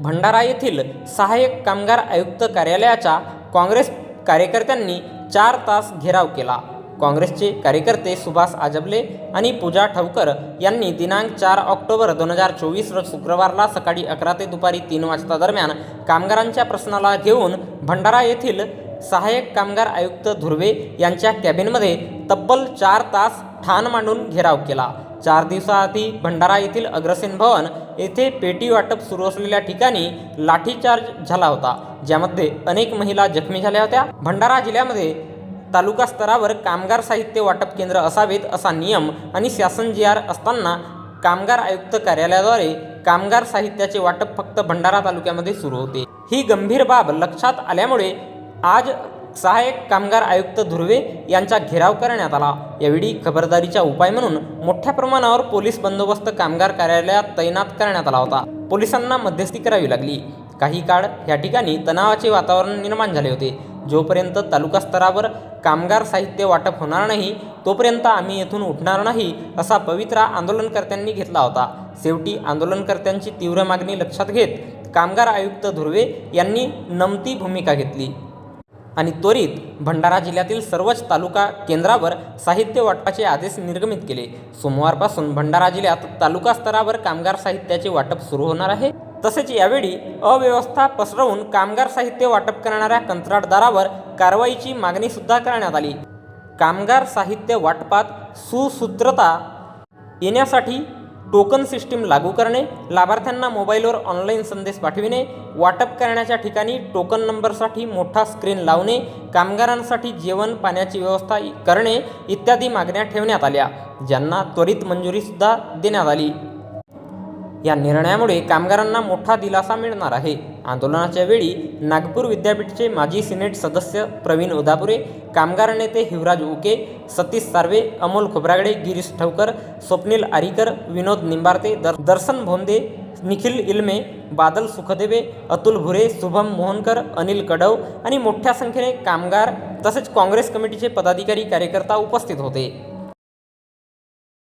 भंडारा येथील सहाय्यक कामगार आयुक्त कार्यालयाच्या काँग्रेस कार्यकर्त्यांनी चार तास घेराव केला. काँग्रेसचे कार्यकर्ते सुभाष आजबले आणि पूजा ठवकर यांनी दिनांक चार ऑक्टोबर दोन हजार चोवीस रोज शुक्रवारला सकाळी अकरा ते दुपारी तीन वाजता दरम्यान कामगारांच्या प्रश्नाला घेऊन भंडारा येथील सहाय्यक कामगार आयुक्त धुर्वे यांच्या कॅबिनमध्ये तब्बल चार तास ठाण मांडून घेराव केला. चार दिवसाआधी भंडारा येथील अग्रसेन भवन येथे पेटी वाटप सुरू असलेल्या ठिकाणी लाठीचार्ज झाला होता ज्यामध्ये अनेक महिला जखमी झाल्या होत्या. भंडारा जिल्ह्यामध्ये तालुका स्तरावर कामगार साहित्य वाटप केंद्र असावेत असा नियम आणि शासन जी आर असताना कामगार आयुक्त कार्यालयाद्वारे कामगार साहित्याचे वाटप फक्त भंडारा तालुक्यामध्ये सुरू होते. ही गंभीर बाब लक्षात आल्यामुळे आज सहाय्यक कामगार आयुक्त धुर्वे यांचा घेराव करण्यात आला. यावेळी खबरदारीचा उपाय म्हणून मोठ्या प्रमाणावर पोलीस बंदोबस्त कामगार कार्यालयात तैनात करण्यात आला होता. पोलिसांना मध्यस्थी करावी लागली. काही काळ या ठिकाणी तणावाचे वातावरण निर्माण झाले होते. जोपर्यंत तालुका स्तरावर कामगार साहित्य वाटप होणार नाही तोपर्यंत आम्ही येथून उठणार नाही असा पवित्रा आंदोलनकर्त्यांनी घेतला होता. शेवटी आंदोलनकर्त्यांची तीव्र मागणी लक्षात घेत कामगार आयुक्त धुर्वे यांनी नमती भूमिका घेतली. आणि त्वरित भंडारा जिल्ह्यातील सर्वच तालुका केंद्रावर साहित्य वाटपाचे आदेश निर्गमित केले. सोमवारपासून भंडारा जिल्ह्यात तालुका स्तरावर कामगार साहित्याचे वाटप सुरू होणार आहे. तसेच यावेळी अव्यवस्था पसरवून कामगार साहित्य वाटप करणाऱ्या कंत्राटदारावर कारवाईची मागणीसुद्धा करण्यात आली. कामगार साहित्य वाटपात सुसूत्रता येण्यासाठी टोकन सिस्टीम लागू करणे लाभार्थ्यांना मोबाईलवर ऑनलाईन संदेश पाठविणे वाटप करण्याच्या ठिकाणी टोकन नंबरसाठी मोठा स्क्रीन लावणे कामगारांसाठी जेवण पाण्याची व्यवस्था करणे इत्यादी मागण्या ठेवण्यात आल्या ज्यांना त्वरित मंजुरीसुद्धा देण्यात आली. या निर्णयामुळे कामगारांना मोठा दिलासा मिळणार आहे. आंदोलनाच्या वेळी नागपूर विद्यापीठचे माजी सिनेट सदस्य प्रवीण उदापुरे कामगार नेते हिवराज उके सतीश सार्वे अमोल खोब्रागडे गिरीश ठवकर स्वप्नील आरीकर विनोद निंबारते दर दर्शन भोंदे निखिल इल्मे बादल सुखदेवे अतुल भुरे शुभम मोहनकर अनिल कडव आणि मोठ्या संख्येने कामगार तसेच काँग्रेस कमिटीचे पदाधिकारी कार्यकर्ता उपस्थित होते.